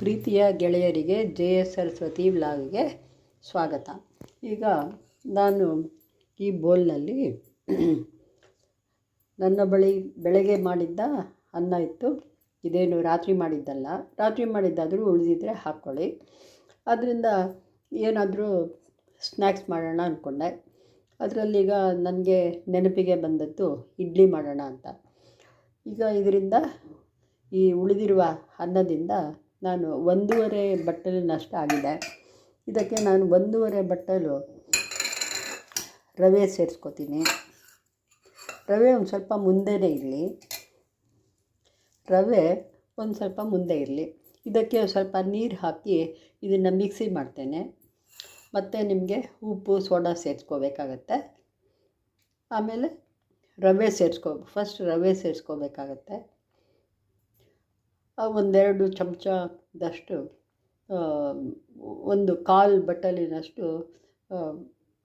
ಪ್ರೀತಿಯ ಗೆಳೆಯರಿಗೆ J S Saraswati ವ್ಲಾಗ್ಗೆ ಸ್ವಾಗತ. ಈಗ ನಾನು ಈ ಬೋಲ್ನಲ್ಲಿ ನನ್ನ ಬಳಿ ಬೆಳಗ್ಗೆ ಮಾಡಿದ್ದ ಅನ್ನ ಇತ್ತು. ಇದೇನು ರಾತ್ರಿ ಮಾಡಿದ್ದಲ್ಲ. ರಾತ್ರಿ ಮಾಡಿದ್ದಾದರೂ ಉಳಿದಿದ್ರೆ ಹಾಕ್ಕೊಳ್ಳಿ. ಅದರಿಂದ ಏನಾದರೂ ಸ್ನ್ಯಾಕ್ಸ್ ಮಾಡೋಣ ಅಂದ್ಕೊಂಡೆ ಅದರಲ್ಲೀಗ ನನಗೆ ನೆನಪಿಗೆ ಬಂದದ್ದು ಇಡ್ಲಿ ಮಾಡೋಣ ಅಂತ. ಈಗ ಇದರಿಂದ ಈ ಉಳಿದಿರುವ ಅನ್ನದಿಂದ ನಾನು ಒಂದೂವರೆ ಬಟ್ಟಲು ನಷ್ಟ ಆಗಿದೆ. ಇದಕ್ಕೆ ನಾನು ಒಂದೂವರೆ ಬಟ್ಟಲು ರವೆ ಸೇರಿಸ್ಕೊತೀನಿ. ರವೆ ಒಂದು ಸ್ವಲ್ಪ ಮುಂದೆನೇ ಇರಲಿ. ರವೆ ಒಂದು ಸ್ವಲ್ಪ ಮುಂದೆ ಇರಲಿ. ಇದಕ್ಕೆ ಸ್ವಲ್ಪ ನೀರು ಹಾಕಿ ಇದನ್ನು ಮಿಕ್ಸಿ ಮಾಡ್ತೇನೆ. ಮತ್ತು ನಿಮಗೆ ಉಪ್ಪು, ಸೋಡಾ ಸೇರಿಸ್ಕೋಬೇಕಾಗತ್ತೆ. ಆಮೇಲೆ ರವೆ ಸೇರಿಸ್ಕೊ ಫಸ್ಟ್ ರವೆ ಸೇರಿಸ್ಕೋಬೇಕಾಗತ್ತೆ. ಒಂದೆರಡು ಚಮಚದಷ್ಟು ಒಂದು ಕಾಲು ಬಟ್ಟಲಿನಷ್ಟು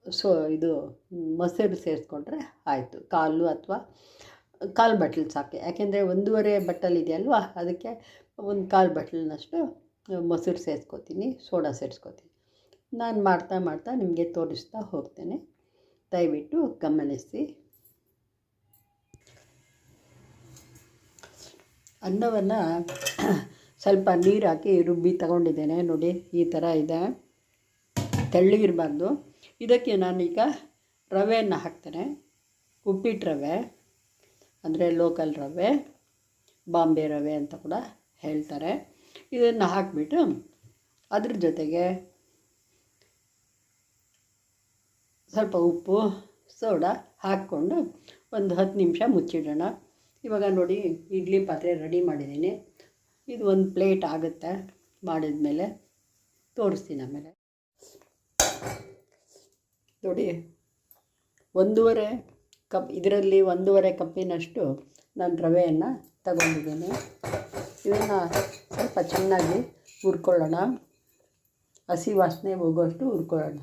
ಸೊ, ಇದು ಮೊಸರು ಸೇರಿಸ್ಕೊಂಡ್ರೆ ಆಯಿತು. ಕಾಲು ಅಥವಾ ಕಾಲು ಬಟ್ಲು ಸಾಕೆ. ಯಾಕೆಂದರೆ ಒಂದೂವರೆ ಬಟ್ಟಲು ಇದೆಯಲ್ವಾ ಅದಕ್ಕೆ ಒಂದು ಕಾಲು ಬಟ್ಲಿನಷ್ಟು ಮೊಸರು ಸೇರಿಸ್ಕೋತೀನಿ, ಸೋಡಾ ಸೇರಿಸ್ಕೋತೀನಿ. ನಾನು ಮಾಡ್ತಾ ಮಾಡ್ತಾ ನಿಮಗೆ ತೋರಿಸ್ತಾ ಹೋಗ್ತೇನೆ. ದಯವಿಟ್ಟು ಗಮನಿಸಿ. ಅನ್ನವನ್ನು ಸ್ವಲ್ಪ ನೀರು ಹಾಕಿ ರುಬ್ಬಿ ತಗೊಂಡಿದ್ದೇನೆ. ನೋಡಿ, ಈ ಥರ ಇದೆ. ತೆಳ್ಳಗಿರಬಾರ್ದು ಇದಕ್ಕೆ ನಾನೀಗ ರವೆಯನ್ನು ಹಾಕ್ತೇನೆ. ಉಪ್ಪಿಟ್ಟು ರವೆ, ಅಂದರೆ ಲೋಕಲ್ ರವೆ, ಬಾಂಬೆ ರವೆ ಅಂತ ಕೂಡ ಹೇಳ್ತಾರೆ. ಇದನ್ನು ಹಾಕಿಬಿಟ್ಟು ಅದ್ರ ಜೊತೆಗೆ ಸ್ವಲ್ಪ ಉಪ್ಪು, ಸೋಡಾ ಹಾಕ್ಕೊಂಡು ಒಂದು ಹತ್ತು ನಿಮಿಷ ಮುಚ್ಚಿಡೋಣ. ಇವಾಗ ನೋಡಿ ಇಡ್ಲಿ ಪಾತ್ರೆ ರೆಡಿ ಮಾಡಿದ್ದೀನಿ. ಇದು ಒಂದು ಪ್ಲೇಟ್ ಆಗುತ್ತೆ ಮಾಡಿದ ಮೇಲೆ. ತೋರಿಸ್ತೀನಿ ಆಮೇಲೆ. ನೋಡಿ, ಒಂದೂವರೆ ಕಪ್, ಇದರಲ್ಲಿ ಒಂದೂವರೆ ಕಪ್ಪಿನಷ್ಟು ನಾನು ರವೆಯನ್ನು ತಗೊಂಡಿದ್ದೀನಿ. ಇದನ್ನು ಸ್ವಲ್ಪ ಚೆನ್ನಾಗಿ ಹುರ್ಕೊಳ್ಳೋಣ. ಹಸಿ ವಾಸನೆ ಹೋಗೋಷ್ಟು ಹುರ್ಕೊಳ್ಳೋಣ.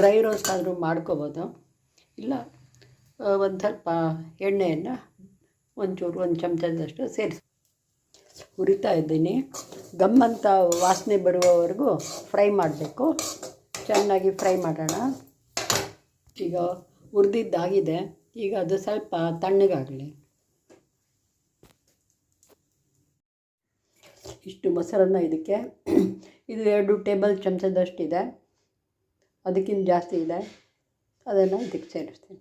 ಡ್ರೈ ರೋಸ್ಟ್ ಆದರೂ ಮಾಡ್ಕೋಬೋದು. ಇಲ್ಲ ಒಂದು ಸ್ವಲ್ಪ ಎಣ್ಣೆಯನ್ನು ಒಂಚೂರು, ಒಂದು ಚಮಚದಷ್ಟು ಸೇರಿಸಿ. ಹುರಿತಾ ಇದ್ದೀನಿ. ಗಮ್ಮಂತ ವಾಸನೆ ಬರುವವರೆಗೂ ಫ್ರೈ ಮಾಡಬೇಕು. ಚೆನ್ನಾಗಿ ಫ್ರೈ ಮಾಡೋಣ. ಈಗ ಹುರಿದಿದ್ದಾಗಿದೆ. ಈಗ ಅದು ಸ್ವಲ್ಪ ತಣ್ಣಗಾಗಲಿ. ಇಷ್ಟು ಮೊಸರನ್ನು ಇದಕ್ಕೆ. ಇದು ಎರಡು ಟೇಬಲ್ ಚಮಚದಷ್ಟಿದೆ. ಅದಕ್ಕಿಂತ ಜಾಸ್ತಿ ಇದೆ. ಅದನ್ನು ಇದಕ್ಕೆ ಸೇರಿಸ್ತೀನಿ.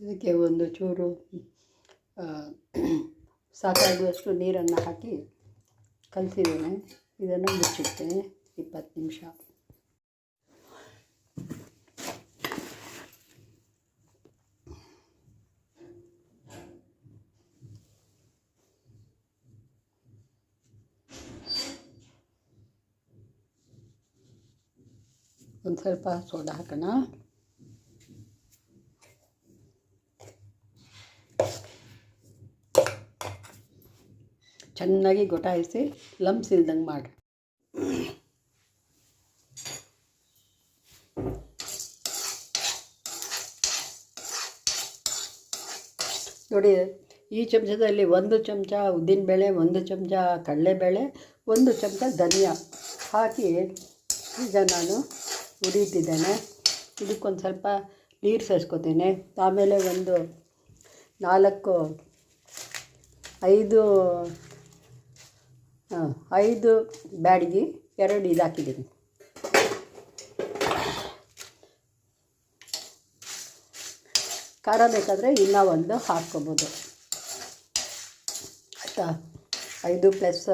ಇದಕ್ಕೆ ಒಂದು ಚೂರು ಸಾಕಾಗುವಷ್ಟು ನೀರನ್ನು ಹಾಕಿ ಕಲಸಿದ್ದೇನೆ. ಇದನ್ನು ಮುಚ್ಚಿಡ್ತೇನೆ. ಇಪ್ಪತ್ತು ನಿಮಿಷ. ಒಂದು ಸ್ವಲ್ಪ ಸೋಡಾ ಹಾಕೋಣ. ಚೆನ್ನಾಗಿ ಗೊಟಾಯಿಸಿ ಲಂಬ್ಸ್ ಇಲ್ದಂಗೆ ಮಾಡಿ. ನೋಡಿ, ಈ ಚಮಚದಲ್ಲಿ ಒಂದು ಚಮಚ ಉದ್ದಿನಬೇಳೆ, ಒಂದು ಚಮಚ ಕಡಲೆಬೇಳೆ, ಒಂದು ಚಮಚ ಧನಿಯಾ ಹಾಕಿ ಈಗ ನಾನು ಹುರಿತಿದ್ದೇನೆ ಇದಕ್ಕೊಂದು ಸ್ವಲ್ಪ ನೀರು ಸೇರಿಸ್ಕೊತೇನೆ. ಆಮೇಲೆ ಒಂದು ನಾಲ್ಕು, ಐದು ಐದು ಬ್ಯಾಡಿಗೆ ಎರಡು ಇದು ಹಾಕಿದ್ದೀನಿ ಖಾರ ಬೇಕಾದರೆ ಇನ್ನೂ ಒಂದು ಹಾಕ್ಕೋಬೋದು. ಆಯಿತಾ? ಐದು ಪ್ಲಸ್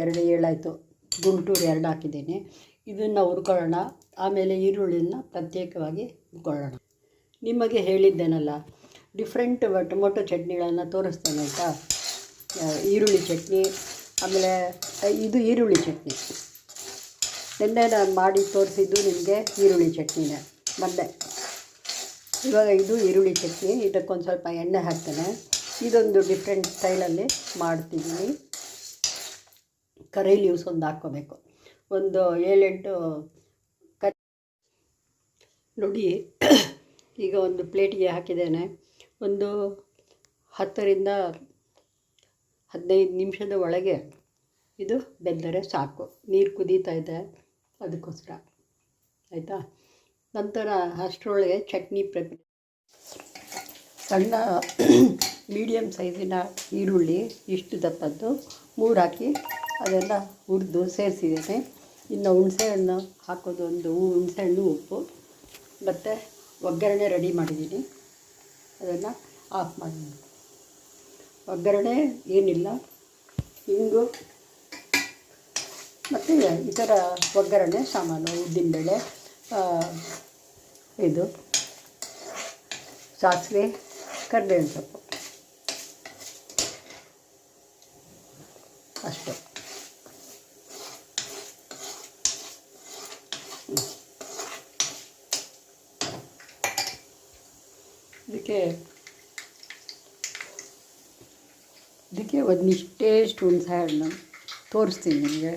ಎರಡು ಏಳಾಯಿತು. ಗುಂಟೂರು ಎರಡು ಹಾಕಿದ್ದೀನಿ. ಇದನ್ನು ಹುರ್ಕೊಳ್ಳೋಣ. ಆಮೇಲೆ ಈರುಳ್ಳಿನ ಪ್ರತ್ಯೇಕವಾಗಿ ಹುರ್ಕೊಳ್ಳೋಣ. ನಿಮಗೆ ಹೇಳಿದ್ದೇನಲ್ಲ ಡಿಫ್ರೆಂಟ್ ಟೊಮೊಟೊ ಚಟ್ನಿಗಳನ್ನು ತೋರಿಸ್ತೇನೆ ಆಯಿತಾ? ಈರುಳ್ಳಿ ಚಟ್ನಿ, ಆಮೇಲೆ ಇದು ಈರುಳ್ಳಿ ಚಟ್ನಿ. ನಿನ್ನೆ ನಾನು ಮಾಡಿ ತೋರಿಸಿದ್ದು ನಿಮಗೆ ಈರುಳ್ಳಿ ಚಟ್ನಿನೇ, ಮೊನ್ನೆ. ಇವಾಗ ಇದು ಈರುಳ್ಳಿ ಚಟ್ನಿ. ಇದಕ್ಕೊಂದು ಸ್ವಲ್ಪ ಎಣ್ಣೆ ಹಾಕ್ತೇನೆ. ಇದೊಂದು ಡಿಫ್ರೆಂಟ್ ಸ್ಟೈಲಲ್ಲಿ ಮಾಡ್ತಿದ್ದೀನಿ. ಕರಿ ಲೀವ್ಸ್ ಒಂದು ಹಾಕ್ಕೋಬೇಕು. ಒಂದು ಏಳೆಂಟು ಕರಿ ನೋಡಿ, ಈಗ ಒಂದು ಪ್ಲೇಟಿಗೆ ಹಾಕಿದ್ದೇನೆ. ಒಂದು ಹತ್ತರಿಂದ ಹದಿನೈದು ನಿಮಿಷದ ಒಳಗೆ ಇದು ಬೆಂದರೆ ಸಾಕು. ನೀರು ಕುದೀತಾ ಇದೆ ಅದಕ್ಕೋಸ್ಕರ. ಆಯಿತಾ? ನಂತರ ಅಷ್ಟರೊಳಗೆ ಚಟ್ನಿ ಪ್ರಿಪೇರ್ ಸಣ್ಣ ಮೀಡಿಯಮ್ ಸೈಜಿನ ಈರುಳ್ಳಿ ಇಷ್ಟು ದಪ್ಪದ್ದು ಮೂರು ಹಾಕಿ ಅದೆಲ್ಲ ಹುರಿದು ಸೇರಿಸಿದ್ದೇನೆ. ಇನ್ನು ಹುಣಸೆಹಣ್ಣು ಹಾಕೋದು ಒಂದು ಹುಣಸೆಹಣ್ಣು ಉಪ್ಪು. ಮತ್ತು ಒಗ್ಗರಣೆ ರೆಡಿ ಮಾಡಿದ್ದೀನಿ. ಅದನ್ನು ಆಫ್ ಮಾಡಿದ್ದೀನಿ ಒಗ್ಗರಣೆ ಏನಿಲ್ಲ. ಹಿಂಗು ಮತ್ತು ಇತರ ಒಗ್ಗರಣೆ, ಸಾಮಾನು ಉದ್ದಿನಬೇಳೆ ಇದು ಸಾಸಿವೆ, ಕರಿಬೇವಿನ ಸೊಪ್ಪು. ಅಷ್ಟೇ. ಇದಕ್ಕೆ ಅದಕ್ಕೆ ಒಂದಿಷ್ಟೇಷ್ಟು ಹುಣಸೆ ಹಣ್ಣು ತೋರಿಸ್ತೀನಿ ನಿಮಗೆ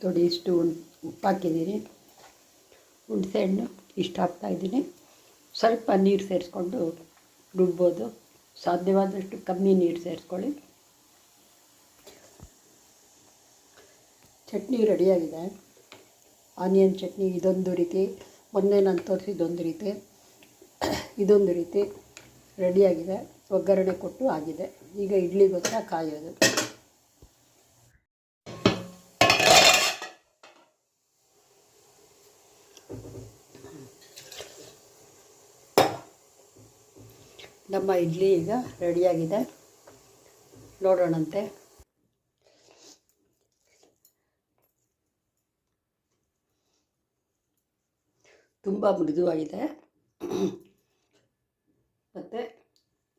ನೋಡಿ ಇಷ್ಟು ಉಪ್ಪು ಹಾಕಿದ್ದೀನಿ ಹುಣಸೆ ಹಣ್ಣು ಇಷ್ಟು ಹಾಕ್ತಾಯಿದ್ದೀನಿ ಸ್ವಲ್ಪ ನೀರು ಸೇರಿಸ್ಕೊಂಡು ರುಬ್ಬೋದು ಸಾಧ್ಯವಾದಷ್ಟು ಕಮ್ಮಿ ನೀರು ಸೇರಿಸ್ಕೊಳ್ಳಿ ಚಟ್ನಿ ರೆಡಿಯಾಗಿದೆ ಆನಿಯನ್ ಚಟ್ನಿ ಇದೊಂದು ರೀತಿ, ಮೊನ್ನೆ ನಾನು ತೋರಿಸಿದ್ದೊಂದು ರೀತಿ. ಇದೊಂದು ರೀತಿ ರೆಡಿಯಾಗಿದೆ ಒಗ್ಗರಣೆ ಕೊಟ್ಟು ಆಗಿದೆ. ಈಗ ಇಡ್ಲಿಗೋಸ್ಕರ ಕಾಯೋದು. ನಮ್ಮ ಇಡ್ಲಿ ಈಗ ರೆಡಿಯಾಗಿದೆ ನೋಡೋಣಂತೆ. ತುಂಬ ಮೃದುವಾಗಿದೆ. ಮತ್ತು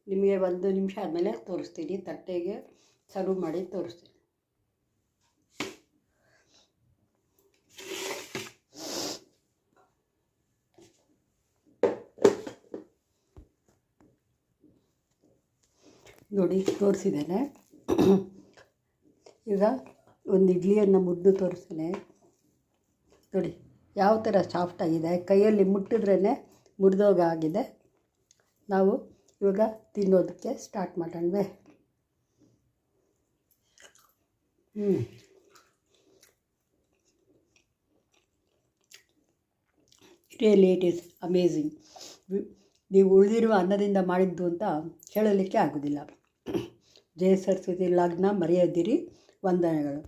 ನಿಮಗೆ ಒಂದು ನಿಮಿಷ ಆದಮೇಲೆ ತೋರಿಸ್ತೀನಿ, ತಟ್ಟೆಗೆ ಸರ್ವ್ ಮಾಡಿ ತೋರಿಸ್ತೀನಿ. ನೋಡಿ, ತೋರಿಸಿದ್ದೇನೆ. ಈಗ ಒಂದು ಇಡ್ಲಿಯನ್ನು ಮುದ್ದು ತೋರಿಸ್ತೇನೆ. ನೋಡಿ. ಯಾವ ಥರ ಸಾಫ್ಟ್ ಆಗಿದೆ, ಕೈಯಲ್ಲಿ ಮುಟ್ಟಿದ್ರೇ ಮುರಿದೋಗಾಗಿದೆ. ನಾವು ಇವಾಗ ತಿನ್ನೋದಕ್ಕೆ ಸ್ಟಾರ್ಟ್ ಮಾಡೋಣವೆ. ಹ್ಞೂ ರಿಯಲಿ ಇಟ್ ಈಸ್ ಅಮೇಝಿಂಗ್ ನೀವು ಉಳಿದಿರುವ ಅನ್ನದಿಂದ ಮಾಡಿದ್ದು ಅಂತ ಹೇಳಲಿಕ್ಕೆ ಆಗೋದಿಲ್ಲ. ಜಯ ಸರಸ್ವತಿ ಲಗ್ನ ಮರೆಯದಿರಿ. ವಂದನೆಗಳು.